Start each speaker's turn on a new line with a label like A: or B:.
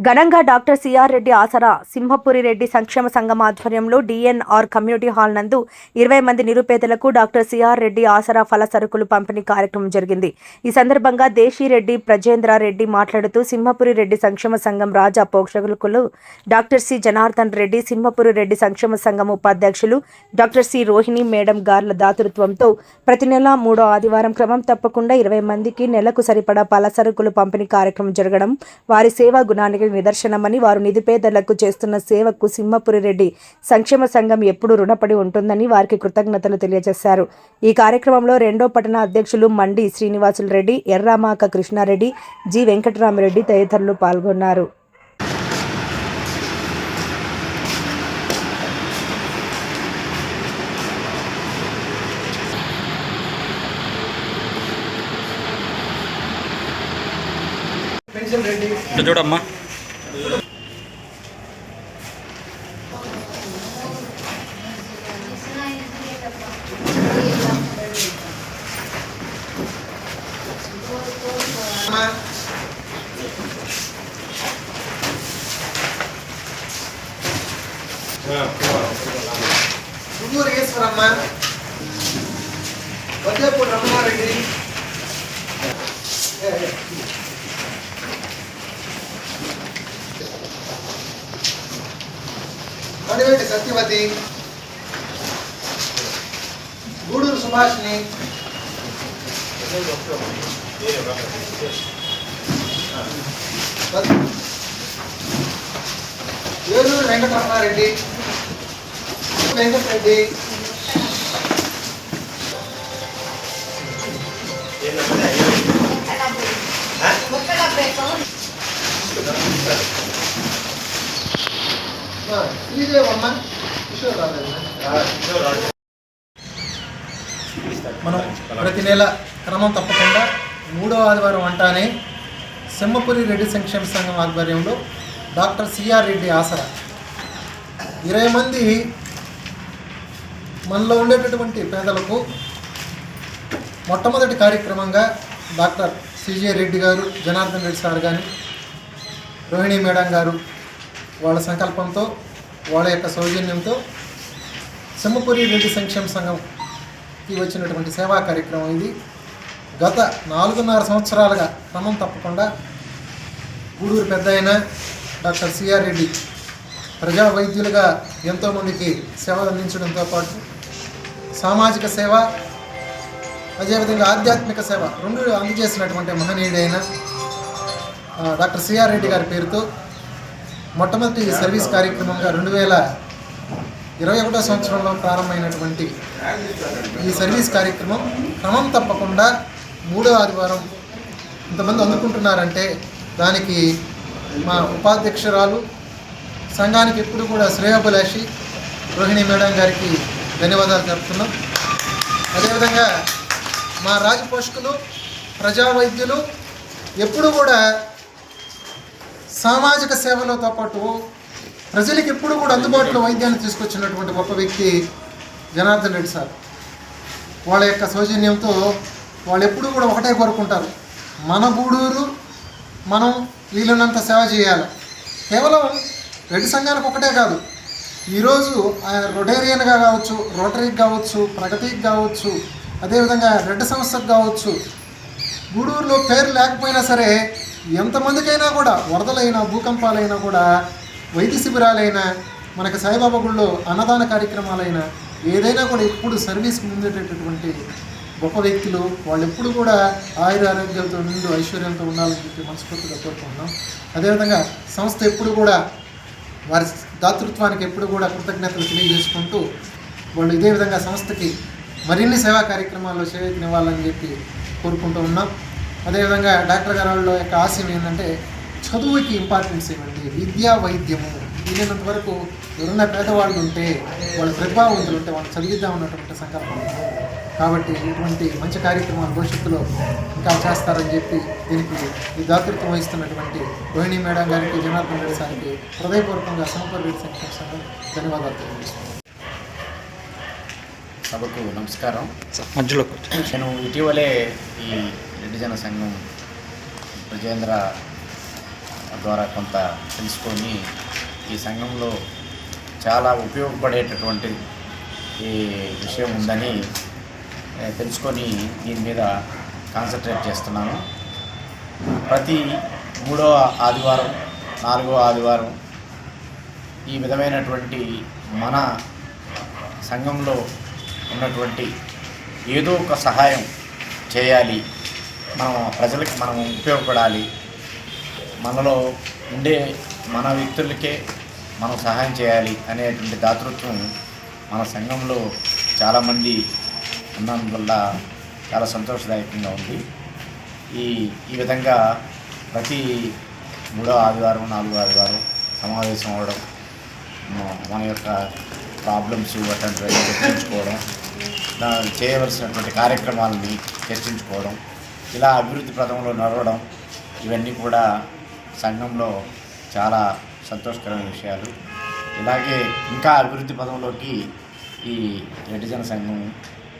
A: ఘనంగా doctor CR Reddy ఆసరా సింహపురి రెడ్డి సంక్షేమ సంఘం ఆధ్వర్యంలో డిఎన్ఆర్ కమ్యూనిటీ హాల్ నందు ఇరవై మంది నిరుపేదలకు డాక్టర్ సిఆర్ రెడ్డి ఆసరా ఫల సరుకులు పంపిణీ కార్యక్రమం జరిగింది. ఈ సందర్భంగా దేశీరెడ్డి ప్రజేంద్ర రెడ్డి మాట్లాడుతూ సింహపురి రెడ్డి సంక్షేమ సంఘం రాజా పోషకులు డాక్టర్ సి జనార్దన్ రెడ్డి సింహపురి రెడ్డి సంక్షేమ సంఘం ఉపాధ్యక్షులు డాక్టర్ సి రోహిణి మేడం గార్ల దాతృత్వంతో ప్రతి నెల మూడో ఆదివారం క్రమం తప్పకుండా ఇరవై మందికి నెలకు సరిపడా పల సరుకులు పంపిణీ కార్యక్రమం జరగడం వారి సేవా గుణానికి నిదర్శనమని వారు నిధిపేదలకు చేస్తున్న సేవకు సింహపురి రెడ్డి సంక్షేమ సంఘం ఎప్పుడూ రుణపడి ఉంటుందని వారికి కృతజ్ఞతలు తెలియజేశారు. ఈ కార్యక్రమంలో రెండో పట్టణ అధ్యక్షులు మండి శ్రీనివాసులు రెడ్డి ఎర్రామాక కృష్ణారెడ్డి జి వెంకటరామరెడ్డి తదితరులు పాల్గొన్నారు.
B: చూడమ్మా.
C: గుంటూరు ఈశ్వరమ్మ వద్దేపూడి రమణారెడ్డి ఏ, సత్యవతి. గూడూరు సుభాష్ని ఏలూరు వెంకటరమణారెడ్డి. వెంకటరెడ్డి ఆ, శ్రీదేవమ్మ కిషోర్ మనం ప్రతి నెల క్రమం తప్పకుండా మూడో ఆదివారం అంటానే సింహపురి రెడ్డి సంక్షేమ సంఘం ఆధ్వర్యంలో డాక్టర్ సిఆర్ రెడ్డి ఆసరా. ఇరవై మంది మనలో ఉండేటటువంటి పేదలకు మొట్టమొదటి కార్యక్రమంగా డాక్టర్ సిజే రెడ్డి గారు జనార్దన్ రెడ్డి సార్ కానీ రోహిణి మేడం గారు వాళ్ళ సంకల్పంతో వాళ్ళ యొక్క సౌజన్యంతో సింహపురి రెడ్డి సంక్షేమ సంఘంకి వచ్చినటువంటి సేవా కార్యక్రమం ఇది. గత నాలుగున్నర సంవత్సరాలుగా క్రమం తప్పకుండా గూడూరు పెద్ద అయిన డాక్టర్ సిఆర్ రెడ్డి ప్రజా వైద్యులుగా ఎంతోమందికి సేవలు అందించడంతో పాటు సామాజిక సేవ అదేవిధంగా ఆధ్యాత్మిక సేవ రెండు అందజేసినటువంటి మహనీయుడైన డాక్టర్ సిఆర్ రెడ్డి గారి పేరుతో మొట్టమొదటి సర్వీస్ కార్యక్రమంగా రెండు వేల ఇరవై ఒకటో సంవత్సరంలో ప్రారంభమైనటువంటి ఈ సర్వీస్ కార్యక్రమం క్రమం తప్పకుండా మూడో ఆదివారం ఇంతమంది అందుకుంటున్నారంటే దానికి మా ఉపాధ్యక్షురాలు సంఘానికి ఎప్పుడు కూడా శ్రేయోభిలాషి రోహిణి మేడం గారికి ధన్యవాదాలు తెలుపుతున్నాం. అదేవిధంగా మా రాజపోషకులు ప్రజా వైద్యులు ఎప్పుడు కూడా సామాజిక సేవలతో పాటు ప్రజలకు ఎప్పుడు కూడా అందుబాటులో వైద్యాన్ని తీసుకొచ్చినటువంటి గొప్ప వ్యక్తి జనార్దన్ రెడ్డి సార్. వాళ్ళ యొక్క సౌజన్యంతో వాళ్ళు ఎప్పుడూ కూడా ఒకటే కోరుకుంటారు. మన గూడూరు మనం వీలున్నంత సేవ చేయాలి. కేవలం రెండు సంఘాలకు ఒకటే కాదు. ఈరోజు ఆయన రొటేరియన్గా కావచ్చు రోటరీకి కావచ్చు ప్రగతికి కావచ్చు అదేవిధంగా రెడ్ సంస్థకు కావచ్చు గూడూరులో పేరు లేకపోయినా సరే ఎంతమందికైనా కూడా వరదలైనా భూకంపాలైనా కూడా వైద్య శిబిరాలైనా మనకి సాయిబాబా గుళ్ళో అన్నదాన కార్యక్రమాలైనా ఏదైనా కూడా ఎప్పుడు సర్వీస్కి ముందేటటువంటి గొప్ప వ్యక్తులు వాళ్ళు ఎప్పుడు కూడా ఆయుర ఆరోగ్యాలతో నిండు ఐశ్వర్యంతో ఉండాలని చెప్పి మనస్ఫూర్తిగా కోరుకుంటున్నాం. అదేవిధంగా సంస్థ ఎప్పుడు కూడా వారి దాతృత్వానికి ఎప్పుడు కూడా కృతజ్ఞతలు తెలియజేసుకుంటూ వాళ్ళు ఇదే విధంగా సంస్థకి మరిన్ని సేవా కార్యక్రమాల్లో చేయూతనివ్వాలని చెప్పి కోరుకుంటూ ఉన్నాం. అదేవిధంగా డాక్టర్ గారు వాళ్ళ యొక్క ఆశయం ఏంటంటే చదువుకి ఇంపార్టెన్స్ ఇవ్వండి విద్యా వైద్యము. వీలైనంత వరకు ఎవరన్నా పేదవాళ్ళు ఉంటే వాళ్ళ ప్రతిభావంతులు ఉంటే వాళ్ళు చదివిద్దాం అన్నటువంటి సంకల్పం కాబట్టి ఇటువంటి మంచి కార్యక్రమాలు భవిష్యత్తులో ఇంకా చేస్తారని చెప్పి దీనికి ఈ దాతృత్వం వహిస్తున్నటువంటి రోహిణి మేడం గారికి జనార్దన్ రెడ్డి సార్కి హృదయపూర్వకంగా సమపర్ రెడ్డి సంక్షేమ సంఘం ధన్యవాదాలు తెలియజేస్తున్నాను
D: సభకు నమస్కారం
B: మధ్యలో.
D: నేను ఇటీవలే ఈ రెడ్డి జన సంఘం ప్రజేంద్ర
B: ద్వారా కొంత తెలుసుకొని ఈ సంఘంలో చాలా ఉపయోగపడేటటువంటి ఈ విషయం ఉందని తెలుసుకొని దీని మీద కాన్సన్ట్రేట్ చేస్తున్నాను. ప్రతి మూడో ఆదివారం నాలుగో ఆదివారం ఈ విధమైనటువంటి మన సంఘంలో ఉన్నటువంటి ఏదో ఒక సహాయం చేయాలి. మనం ప్రజలకి మనం ఉపయోగపడాలి. మనలో ఉండే మన వ్యక్తులకే మనం సహాయం చేయాలి అనేటువంటి దాతృత్వం మన సంఘంలో చాలామంది ఉన్నందువల్ల చాలా సంతోషదాయకంగా ఉంది. ఈ ఈ విధంగా ప్రతి మూడో ఆదివారం నాలుగో ఆదివారం సమావేశం అవ్వడం మన యొక్క ప్రాబ్లమ్స్ అటువంటివి చర్చించుకోవడం చేయవలసినటువంటి కార్యక్రమాలని చర్చించుకోవడం ఇలా అభివృద్ధి పథంలో నడవడం ఇవన్నీ కూడా సంఘంలో చాలా సంతోషకరమైన విషయాలు. ఇలాగే ఇంకా అభివృద్ధి పదంలోకి ఈ రెడ్డిజన సంఘం